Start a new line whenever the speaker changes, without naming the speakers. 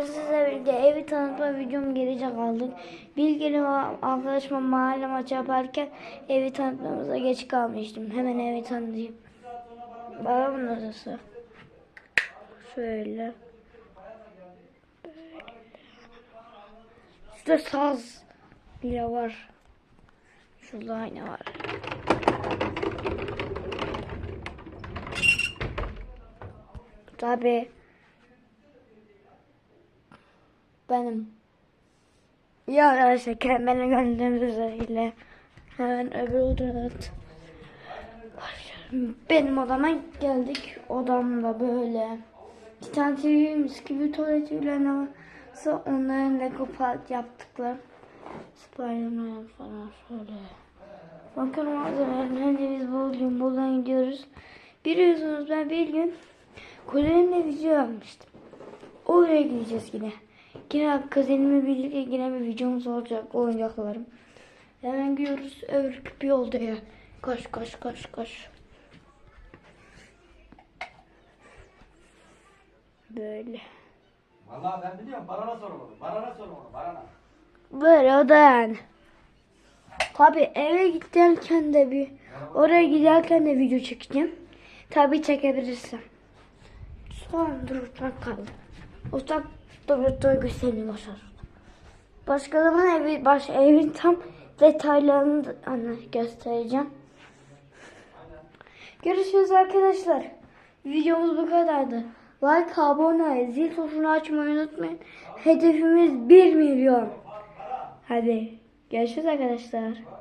Sizle birlikte evi tanıtma videom gelecek aldık. Bilgili arkadaşıma mahalle maçı yaparken evi tanıtmamıza geç kalmıştım. Hemen evi tanıtayım. Babamın odası. Şöyle. Şurada saz bile var. Şurada ayna var. Tabii. Benim. Ya arkadaşlar kendime gönderdiğiniz üzeriyle hemen öbür. Başlıyorum. Benim odama geldik. Odamda böyle bir tane TV'miz gibi tuvaletiyle ne varsa onların Lego Park yaptıkları Spiderman falan şöyle. Bakın malzemelerini biz bugün buradan gidiyoruz. Biliyorsunuz ben bir gün kuzenimle video yapmıştım. Oraya gideceğiz yine. Yine kuzenimle birlikte yine bir videomuz olacak oyuncaklarım. Hemen gidiyoruz öbür bir odaya. Koş koş koş koş. Böyle.
Vallahi ben biliyorum. Barana sor onu. Barana sor onu. Barana.
Böyle oda yani. Tabi eve giderken de bir oraya giderken de video çekeceğim. Tabi çekebilirsem. Sonra dur uçak kaldı. Uçak da bir duygu seni başar. Başka zaman evi, baş, evin tam detaylarını da ana, göstereceğim. Görüşürüz arkadaşlar. Videomuz bu kadardı. Like, abone, zil tuşunu açmayı unutmayın. Hedefimiz 1 milyon. Hadi görüşürüz arkadaşlar.